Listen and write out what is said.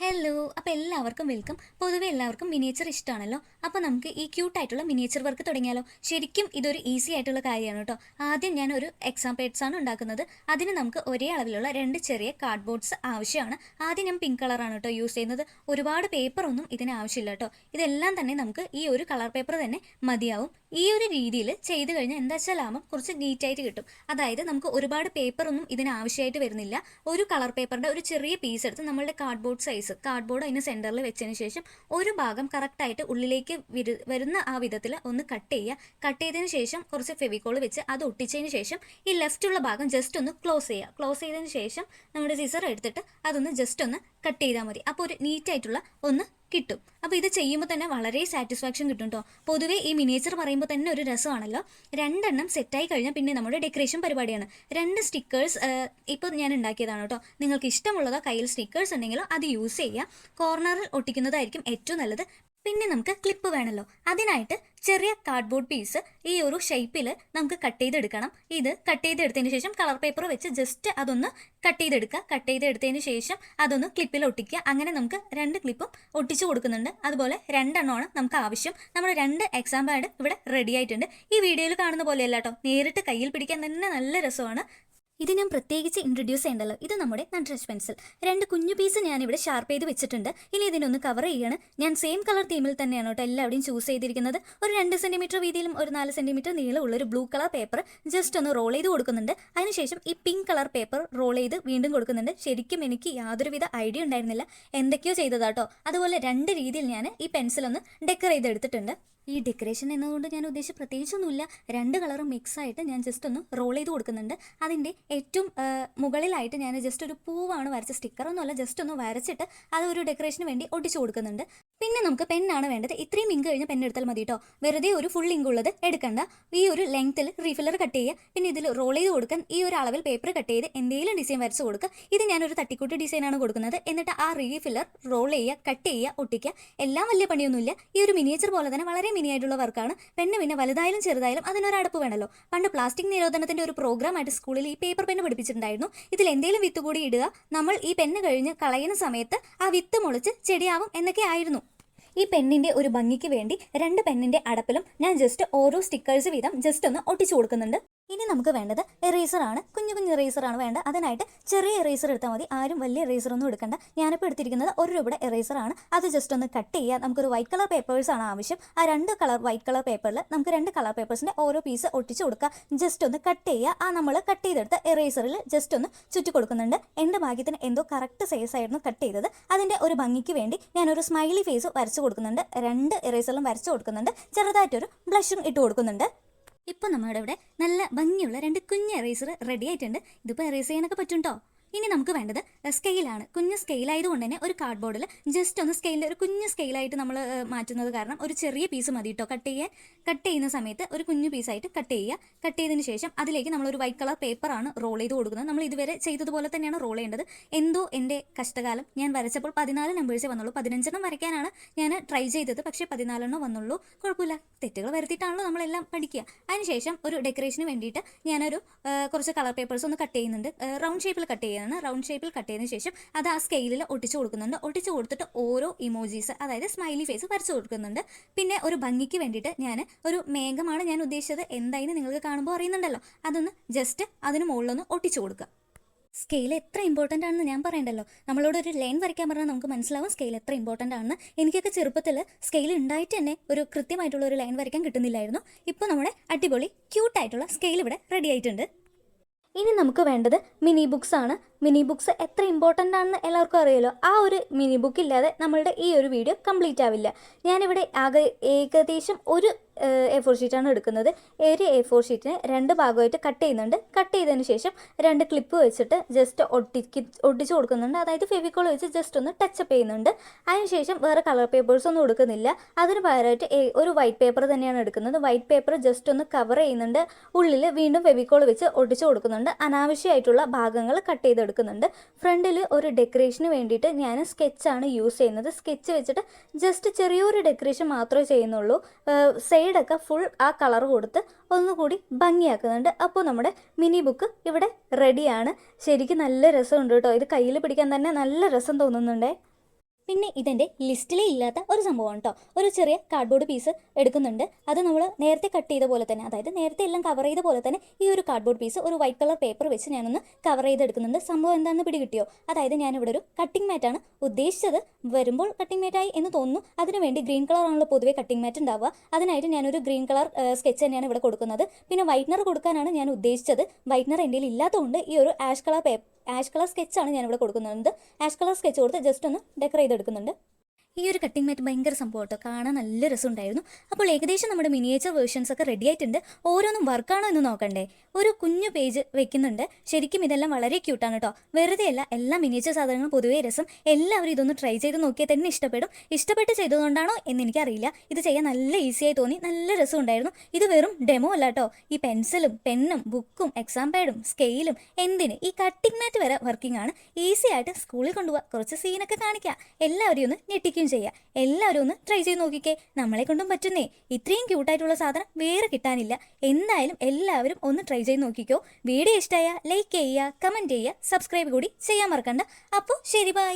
Hello അപ്പോൾ എല്ലാവർക്കും welcome പൊതുവേ എല്ലാവർക്കും മിനിയേച്ചർ ഇഷ്ടമാണല്ലോ അപ്പോൾ നമുക്ക് ഈ ക്യൂട്ടായിട്ടുള്ള മിനിയേച്ചർ വർക്ക് തുടങ്ങിയാലോ. ശരിക്കും ഇതൊരു ഈസി ആയിട്ടുള്ള കാര്യമാണ് കേട്ടോ. ആദ്യം ഞാൻ ഒരു എക്സാം പേഡ്സ് ആണ് ഉണ്ടാക്കുന്നത്. അതിന് നമുക്ക് ഒരേ അളവിലുള്ള രണ്ട് ചെറിയ കാർഡ് ബോർഡ്സ് ആവശ്യമാണ്. ആദ്യം ഞാൻ പിങ്ക് കളറാണ് കേട്ടോ യൂസ് ചെയ്യുന്നത്. ഒരുപാട് പേപ്പർ ഒന്നും ഇതിന് ആവശ്യമില്ല കേട്ടോ. ഇതെല്ലാം തന്നെ നമുക്ക് ഈ ഒരു കളർ പേപ്പർ തന്നെ മതിയാവും. ഈ ഒരു രീതിയിൽ ചെയ്ത് കഴിഞ്ഞാൽ എന്താ വെച്ചാൽ ലാഭം കുറച്ച് നീറ്റായിട്ട് കിട്ടും. അതായത് നമുക്ക് ഒരുപാട് പേപ്പർ ഒന്നും ഇതിന് ആവശ്യമായിട്ട് വരുന്നില്ല. ഒരു കളർ പേപ്പറിന്റെ ഒരു ചെറിയ പീസ് എടുത്ത് നമ്മളുടെ കാർഡ്ബോർഡ് സൈസ് കാർഡ്ബോർഡ് അതിന് സെന്ററിൽ വെച്ചതിന് ശേഷം ഒരു ഭാഗം കറക്റ്റായിട്ട് ഉള്ളിലേക്ക് വിരു- വരുന്ന ആ വിധത്തിൽ ഒന്ന് കട്ട് ചെയ്യുക. കട്ട് ചെയ്തതിന് ശേഷം കുറച്ച് ഫെവിക്കോൾ വെച്ച് അത് ഒട്ടിച്ചതിന് ശേഷം ഈ ലെഫ്റ്റുള്ള ഭാഗം ജസ്റ്റ് ഒന്ന് ക്ലോസ് ചെയ്യുക. ക്ലോസ് ചെയ്തതിന് ശേഷം നമ്മുടെ സിസർ എടുത്തിട്ട് അതൊന്ന് ജസ്റ്റ് ഒന്ന് കട്ട് ചെയ്താൽ മതി. അപ്പോൾ ഒരു നീറ്റായിട്ടുള്ള ഒന്ന് കിട്ടും. അപ്പോൾ ഇത് ചെയ്യുമ്പോൾ തന്നെ വളരെ സാറ്റിസ്ഫാക്ഷൻ കിട്ടും കേട്ടോ പൊതുവേ ഈ മിനിയേച്ചർ പറയുമ്പോൾ തന്നെ ഒരു രസമാണല്ലോ. രണ്ടെണ്ണം സെറ്റായി കഴിഞ്ഞാൽ പിന്നെ നമ്മുടെ ഡെക്കറേഷൻ പരിപാടിയാണ്. രണ്ട് സ്റ്റിക്കേഴ്സ് ഇപ്പോൾ ഞാൻ ഉണ്ടാക്കിയതാണ് കേട്ടോ. നിങ്ങൾക്ക് ഇഷ്ടമുള്ളതോ കയ്യിൽ സ്റ്റിക്കേഴ്സ് ഉണ്ടെങ്കിലോ അത് യൂസ് ചെയ്യുക കോർണറിൽ ഒട്ടിക്കുന്നതായിരിക്കും ഏറ്റവും നല്ലത്. പിന്നെ നമുക്ക് ക്ലിപ്പ് വേണമല്ലോ അതിനായിട്ട് ചെറിയ കാർഡ്ബോർഡ് പീസ് ഈ ഒരു ഷേപ്പിൽ നമുക്ക് കട്ട് ചെയ്തെടുക്കണം. ഇത് കട്ട് ചെയ്തെടുത്തതിന് ശേഷം കളർ പേപ്പർ വെച്ച് ജസ്റ്റ് അതൊന്ന് കട്ട് ചെയ്തെടുക്കുക. കട്ട് ചെയ്തെടുത്തതിന് ശേഷം അതൊന്ന് ക്ലിപ്പിൽ ഒട്ടിക്കുക. അങ്ങനെ നമുക്ക് രണ്ട് ക്ലിപ്പും ഒട്ടിച്ചു കൊടുക്കുന്നുണ്ട്. അതുപോലെ രണ്ടെണ്ണമാണ് നമുക്ക് ആവശ്യം. നമ്മൾ രണ്ട് എക്സാം പാഡ് ഇവിടെ റെഡി ആയിട്ടുണ്ട്. ഈ വീഡിയോയിൽ കാണുന്ന പോലെയല്ല കേട്ടോ നേരിട്ട് കയ്യിൽ പിടിക്കാൻ തന്നെ നല്ല രസമാണ്. ഇത് ഞാൻ പ്രത്യേകിച്ച് ഇൻട്രൊഡ്യൂസ് ചെയ്യേണ്ടല്ലോ. ഇത് നമ്മുടെ നട്രസ് പെൻസിൽ രണ്ട് കുഞ്ഞു പീസ് ഞാൻ ഇവിടെ ഷാർപ്പ് ചെയ്ത് വെച്ചിട്ടുണ്ട്. ഇനി ഇതിനൊന്ന് കവർ ചെയ്യാണ്. ഞാൻ സെയിം കളർ തീമിൽ തന്നെയാണ് കേട്ടോ എല്ലാവരും ചൂസ് ചെയ്തിരിക്കുന്നത്. ഒരു രണ്ട് സെന്റിമീറ്റർ വീതിയിലും ഒരു നാല് സെന്റിമീറ്റർ നീളമുള്ള ഒരു ബ്ലൂ കളർ പേപ്പർ ജസ്റ്റ് ഒന്ന് റോൾ ചെയ്ത് കൊടുക്കുന്നുണ്ട്. അതിനുശേഷം ഈ പിങ്ക് കളർ പേപ്പർ റോൾ ചെയ്ത് വീണ്ടും കൊടുക്കുന്നുണ്ട്. ശരിക്കും എനിക്ക് യാതൊരുവിധ ഐഡിയ ഉണ്ടായിരുന്നില്ല. എന്തൊക്കെയോ ചെയ്തതാട്ടോ അതുപോലെ രണ്ട് രീതിയിൽ ഞാൻ ഈ പെൻസിൽ ഒന്ന് ഡെക്കർ ചെയ്തെടുത്തിട്ടുണ്ട്. ഈ ഡെക്കറേഷൻ എന്നതുകൊണ്ട് ഞാൻ ഉദ്ദേശിച്ച പ്രത്യേകിച്ചൊന്നുമില്ല. രണ്ട് കളറും മിക്സ് ആയിട്ട് ഞാൻ ജസ്റ്റ് ഒന്ന് റോൾ ചെയ്ത് കൊടുക്കുന്നുണ്ട്. അതിന്റെ ഏറ്റവും മുകളിലായിട്ട് ഞാൻ ജസ്റ്റ് ഒരു പൂവാണ് വരച്ച സ്റ്റിക്കറൊന്നുമല്ല ജസ്റ്റ് ഒന്ന് വരച്ചിട്ട് അത് ഒരു ഡെക്കറേഷന് വേണ്ടി ഒട്ടിച്ചു കൊടുക്കുന്നുണ്ട്. പിന്നെ നമുക്ക് പെന്നാണ് വേണ്ടത്. ഇത്രയും ഇങ്ക് കഴിഞ്ഞ പെൻ എടുത്താൽ മതി കേട്ടോ വെറുതെ ഒരു ഫുൾ ഇങ്ക് ഉള്ളത് എടുക്കണ്ട. ഈ ഒരു ലെങ്ത്തിൽ റീഫില്ലർ കട്ട് ചെയ്യുക. പിന്നെ ഇതിൽ റോൾ ചെയ്ത് കൊടുക്കാൻ ഈ ഒരു അളവിൽ പേപ്പർ കട്ട് ചെയ്ത് എന്തെങ്കിലും ഡിസൈൻ വരച്ച് കൊടുക്കുക. ഇത് ഞാനൊരു തട്ടിക്കൂട്ട് ഡിസൈനാണ് കൊടുക്കുന്നത്. എന്നിട്ട് ആ റീഫില്ലർ റോൾ ചെയ്യുക കട്ട് ചെയ്യുക ഒട്ടിക്കുക. എല്ലാം വലിയ പണിയൊന്നുമില്ല. ഈ ഒരു മിനിയേച്ചർ പോലെ തന്നെ വളരെ മിനി ആയിട്ടുള്ള വർക്കാണ് പെണ്ണ് പിന്നെ വലുതായാലും ചെറുതായാലും അതിനൊരു അടപ്പ് വേണമല്ലോ പണ്ട് പ്ലാസ്റ്റിക് നിരോധനത്തിന്റെ ഒരു പ്രോഗ്രാം ആയിട്ട് സ്കൂളിൽ ഈ പേപ്പർ പെണ്ണ് പഠിപ്പിച്ചിട്ടുണ്ടായിരുന്നു. ഇതിൽ എന്തെങ്കിലും വിത്ത് കൂടി ഇടുക. നമ്മൾ ഈ പെണ്ണ് കഴിഞ്ഞ് കളയുന്ന സമയത്ത് ആ വിത്ത് മുളച്ച് ചെടിയാവും എന്നൊക്കെ ആയിരുന്നു. ഈ പെണ്ണിന്റെ ഒരു ഭംഗിക്ക് വേണ്ടി രണ്ട് പെണ്ണിന്റെ അടപ്പിലും ഞാൻ ജസ്റ്റ് ഓരോ സ്റ്റിക്കേഴ്സ് വീതം ജസ്റ്റ് ഒന്ന് ഒട്ടിച്ചു കൊടുക്കുന്നുണ്ട്. ഇനി നമുക്ക് വേണ്ടത് എറേസർ ആണ്. കുഞ്ഞു കുഞ്ഞു എറേസർ ആണ് വേണ്ടത്. അതിനായിട്ട് ചെറിയ എറേസർ എടുത്താൽ മതി. ആരും വലിയ എറേസർ ഒന്നും എടുക്കണ്ട. ഞാനിപ്പോൾ എടുത്തിരിക്കുന്നത് ഒരു രൂപയുടെ ആണ്. അത് ജസ്റ്റ് ഒന്ന് കട്ട് ചെയ്യുക. നമുക്കൊരു വൈറ്റ് കളർ പേപ്പേഴ്സ് ആണ് ആവശ്യം. ആ രണ്ട് കളർ വൈറ്റ് കളർ പേപ്പറിൽ നമുക്ക് രണ്ട് കളർ പേപ്പേഴ്സിന്റെ ഓരോ പീസ് ഒട്ടിച്ച് കൊടുക്കുക. ജസ്റ്റ് ഒന്ന് കട്ട് ചെയ്യുക. ആ നമ്മൾ കട്ട് ചെയ്തെടുത്ത എറേസറിൽ ജസ്റ്റ് ഒന്ന് ചുറ്റി കൊടുക്കുന്നുണ്ട്. എന്റെ ഭാഗ്യത്തിന് എന്തോ കറക്റ്റ് സൈസ് ആയിരുന്നു കട്ട് ചെയ്തത്. അതിന്റെ ഒരു ഭംഗിക്ക് വേണ്ടി ഞാനൊരു സ്മൈലി ഫേസ് വരച്ച് കൊടുക്കുന്നുണ്ട്. രണ്ട് എറേസറിലും വരച്ച് കൊടുക്കുന്നുണ്ട്. ചെറുതായിട്ടൊരു ബ്ലഷും ഇട്ട് കൊടുക്കുന്നുണ്ട്. ഇപ്പോൾ നമ്മുടെ ഇവിടെ നല്ല ഭംഗിയുള്ള രണ്ട് കുഞ്ഞ് എറേസർ റെഡി ആയിട്ടുണ്ട്. ഇതിപ്പോൾ എറേസ് ചെയ്യാനൊക്കെ പറ്റും ഇനി നമുക്ക് വേണ്ടത് സ്കെയിലാണ് കുഞ്ഞ് സ്കെയിലായതുകൊണ്ട് തന്നെ ഒരു കാർഡ് ബോർഡിൽ ജസ്റ്റ് ഒന്ന് സ്കെയിൽ ഒരു കുഞ്ഞ് സ്കെയിലായിട്ട് നമ്മൾ മാറ്റുന്നത് കാരണം ഒരു ചെറിയ പീസ് മതി കേട്ടോ കട്ട് ചെയ്യാൻ കട്ട് ചെയ്യുന്ന സമയത്ത് ഒരു കുഞ്ഞു പീസായിട്ട് കട്ട് ചെയ്യുക. കട്ട് ചെയ്തതിന് ശേഷം അതിലേക്ക് നമ്മൾ ഒരു വൈറ്റ് കളർ പേപ്പറാണ് റോൾ ചെയ്ത് കൊടുക്കുന്നത്. നമ്മൾ ഇതുവരെ ചെയ്തതുപോലെ തന്നെയാണ് റോൾ ചെയ്യേണ്ടത്. എന്തോ എന്റെ കഷ്ടകാലം. ഞാൻ വരച്ചപ്പോൾ പതിനാല് നമ്പേഴ്സേ വന്നുള്ളൂ. പതിനഞ്ചെണ്ണം വരയ്ക്കാനാണ് ഞാൻ ട്രൈ ചെയ്തത്. പക്ഷേ പതിനാലെണ്ണം വന്നുള്ളൂ. കുഴപ്പമില്ല. തെറ്റുകൾ വരുത്തിയിട്ടാണല്ലോ നമ്മളെല്ലാം പഠിക്കുക. അതിനുശേഷം ഒരു ഡെക്കറേഷന് വേണ്ടിയിട്ട് ഞാനൊരു കുറച്ച് കളർ പേപ്പേഴ്സ് ഒന്ന് കട്ട് ചെയ്യുന്നുണ്ട്. റൗണ്ട് ഷേപ്പിൽ കട്ട് ചെയ്യുന്നതാണ് റൗണ്ട് ഷേപ്പിൽ കട്ട് ചെയ്തതിന് ശേഷം അത് ആ സ്കെയിലിൽ ഒട്ടിച്ചു കൊടുക്കുന്നുണ്ട്. ഒട്ടിച്ചു കൊടുത്തിട്ട് ഓരോ ഇമോജീസ് അതായത് സ്മൈലി ഫേസ് വരച്ചു കൊടുക്കുന്നുണ്ട്. പിന്നെ ഒരു ഭംഗിക്ക് വേണ്ടിയിട്ട് ഞാൻ ഒരു മേഘമാണ് ഞാൻ ഉദ്ദേശിച്ചത്. എന്തായെന്ന് നിങ്ങൾക്ക് കാണുമ്പോൾ അറിയുന്നുണ്ടല്ലോ. അതൊന്ന് ജസ്റ്റ് അതിന് മുകളിലൊന്ന് ഒട്ടിച്ചു കൊടുക്കുക. സ്കെയിൽ എത്ര ഇമ്പോർട്ടന്റ് ആണെന്ന് ഞാൻ പറയണ്ടല്ലോ. നമ്മളോട് ഒരു ലൈൻ വരയ്ക്കാൻ പറഞ്ഞാൽ നമുക്ക് മനസ്സിലാവും സ്കെയിൽ എത്ര ഇമ്പോർട്ടന്റ് ആണെന്ന്. എനിക്കൊക്കെ ചെറുപ്പത്തിൽ സ്കെയിൽ ഉണ്ടായിട്ട് തന്നെ ഒരു കൃത്യമായിട്ടുള്ള ഒരു ലൈൻ വരയ്ക്കാൻ കിട്ടുന്നില്ലായിരുന്നു. ഇപ്പോൾ നമ്മുടെ അടിപൊളി ക്യൂട്ടായിട്ടുള്ള സ്കെയിൽ ഇവിടെ റെഡി ആയിട്ടുണ്ട്. ഇനി നമുക്ക് വേണ്ടത് മിനി ബുക്സ് ആണ്. മിനി ബുക്സ് എത്ര ഇമ്പോർട്ടന്റ് ആണെന്ന് എല്ലാവർക്കും അറിയാലോ. ആ ഒരു മിനി ബുക്ക് ഇല്ലാതെ നമ്മളുടെ ഈ ഒരു വീഡിയോ കംപ്ലീറ്റ് ആവില്ല. ഞാനിവിടെ ആകെ ഏകദേശം ഒരു എ ഫോർ ഷീറ്റാണ് എടുക്കുന്നത്. ഒരു എ ഫോർ ഷീറ്റിനെ രണ്ട് ഭാഗമായിട്ട് കട്ട് ചെയ്യുന്നുണ്ട്. കട്ട് ചെയ്തതിന് ശേഷം രണ്ട് ക്ലിപ്പ് വെച്ചിട്ട് ജസ്റ്റ് ഒട്ടിക്ക് ഒട്ടിച്ച് കൊടുക്കുന്നുണ്ട്. അതായത് ഫെവിക്കോൾ വെച്ച് ജസ്റ്റ് ഒന്ന് ടച്ചപ്പ് ചെയ്യുന്നുണ്ട്. അതിനുശേഷം വേറെ കളർ പേപ്പേഴ്സ് ഒന്നും എടുക്കുന്നില്ല അതിന് പകരമായിട്ട് ഒരു വൈറ്റ് പേപ്പർ തന്നെയാണ് എടുക്കുന്നത്. വൈറ്റ് പേപ്പർ ജസ്റ്റ് ഒന്ന് കവർ ചെയ്യുന്നുണ്ട്. ഉള്ളിൽ വീണ്ടും ഫെവിക്കോൾ വെച്ച് ഒട്ടിച്ച് കൊടുക്കുന്നുണ്ട്. അനാവശ്യമായിട്ടുള്ള ഭാഗങ്ങൾ കട്ട് ചെയ്തെടുക്കുന്നുണ്ട്. ഫ്രണ്ടിൽ ഒരു ഡെക്കറേഷന് വേണ്ടിയിട്ട് ഞാൻ സ്കെച്ചാണ് യൂസ് ചെയ്യുന്നത്. സ്കെച്ച് വെച്ചിട്ട് ജസ്റ്റ് ചെറിയൊരു ഡെക്കറേഷൻ മാത്രമേ ചെയ്യുന്നുള്ളൂ. സൈഡൊക്കെ ഫുൾ ആ കളർ കൊടുത്ത് ഒന്നുകൂടി ഭംഗിയാക്കുന്നുണ്ട്. അപ്പോൾ നമ്മുടെ മിനി ബുക്ക് ഇവിടെ റെഡിയാണ് ശരിക്കും നല്ല രസമുണ്ട് കേട്ടോ. ഇത് കയ്യിൽ പിടിക്കാൻ തന്നെ നല്ല രസം തോന്നുന്നുണ്ടേ. പിന്നെ ഇതെന്റെ ലിസ്റ്റിലേ ഇല്ലാത്ത ഒരു സംഭവമാണ് കേട്ടോ ഒരു ചെറിയ കാർഡ്ബോർഡ് പീസ് എടുക്കുന്നുണ്ട്. അത് നമ്മൾ നേരത്തെ കട്ട് ചെയ്ത പോലെ തന്നെ അതായത് നേരത്തെ എല്ലാം കവർ ചെയ്ത പോലെ തന്നെ ഈ ഒരു കാർഡ്ബോർഡ് പീസ് ഒരു വൈറ്റ് കളർ പേപ്പർ വെച്ച് ഞാനൊന്ന് കവർ ചെയ്തെടുക്കുന്നുണ്ട് സംഭവം എന്താണെന്ന് പിടികിട്ടിയോ? അതായത് ഞാനിവിടെ ഒരു കട്ടിംഗ് മാറ്റാണ് ഉദ്ദേശിച്ചത്. വരുമ്പോൾ കട്ടിംഗ് മാറ്റായി എന്ന് തോന്നുന്നു. അതിനുവേണ്ടി ഗ്രീൻ കളറാണല്ലോ പൊതുവേ കട്ടിംഗ് മാറ്റ് ഉണ്ടാവുക. അതിനായിട്ട് ഞാനൊരു ഗ്രീൻ കളർ സ്കെച്ച് തന്നെയാണ് ഇവിടെ കൊടുക്കുന്നത്. പിന്നെ വൈറ്റ്നർ കൊടുക്കാനാണ് ഞാൻ ഉദ്ദേശിച്ചത്. വൈറ്റ്നർ എന്റെ ഇല്ലാത്തതുകൊണ്ട് ഈ ഒരു ash colour paper ash colour സ്കെച്ചാണ് ഞാനിവിടെ കൊടുക്കുന്നത്. ആഷ് കളർ സ്കെച്ച് കൊടുത്ത് ജസ്റ്റ് ഒന്ന് ഡെക്കറേറ്റ് ചെയ്തെടുക്കുന്നുണ്ട്. ഈ ഒരു കട്ടിംഗ് മാറ്റ് ഭയങ്കര സംഭവം കേട്ടോ. കാണാൻ നല്ല രസമുണ്ടായിരുന്നു. അപ്പോൾ ഏകദേശം നമ്മുടെ മിനിയേച്ചർ വേർഷൻസ് ഒക്കെ റെഡി ആയിട്ടുണ്ട്. ഓരോന്നും വർക്കാണോ എന്ന് നോക്കണ്ടേ. ഒരു കുഞ്ഞു പേജ് വെക്കുന്നുണ്ട്. ശരിക്കും ഇതെല്ലാം വളരെ ക്യൂട്ടാണ് കേട്ടോ. വെറുതെ അല്ല എല്ലാ മിനിയേച്ചർ സാധനങ്ങളും പൊതുവേ രസം. എല്ലാവരും ഇതൊന്ന് ട്രൈ ചെയ്ത് നോക്കിയാൽ തന്നെ ഇഷ്ടപ്പെടും. ഇഷ്ടപ്പെട്ട് ചെയ്തതുകൊണ്ടാണോ എന്ന് എനിക്കറിയില്ല. ഇത് ചെയ്യാൻ നല്ല ഈസിയായി തോന്നി. നല്ല രസമുണ്ടായിരുന്നു. ഇത് വെറും ഡെമോ അല്ല കേട്ടോ. ഈ പെൻസിലും പെന്നും ബുക്കും എക്സാം പാഡും സ്കെയിലും എന്തിന്? ഈ കട്ടിംഗ് മാറ്റ് വരെ വർക്കിംഗ് ആണ്. ഈസി ആയിട്ട് സ്കൂളിൽ കൊണ്ടുപോകാം കുറച്ച് സീനൊക്കെ കാണിക്കാം. എല്ലാവരെയും ഒന്ന് ഞെട്ടിക്കുകയും ചെയ്യുക എല്ലാവരും ഒന്ന് ട്രൈ ചെയ്ത് നോക്കിക്കേ. നമ്മളെ കൊണ്ടും പറ്റുന്നേ. ഇത്രയും ക്യൂട്ടായിട്ടുള്ള സാധനം വേറെ കിട്ടാനില്ല. എന്തായാലും എല്ലാവരും ഒന്ന് ട്രൈ ചെയ്ത് നോക്കിക്കോ. വീഡിയോ ഇഷ്ടമായ ലൈക്ക് ചെയ്യുക കമന്റ് ചെയ്യുക സബ്സ്ക്രൈബ് കൂടി ചെയ്യാൻ മറക്കണ്ട. അപ്പോൾ ശരി ബൈ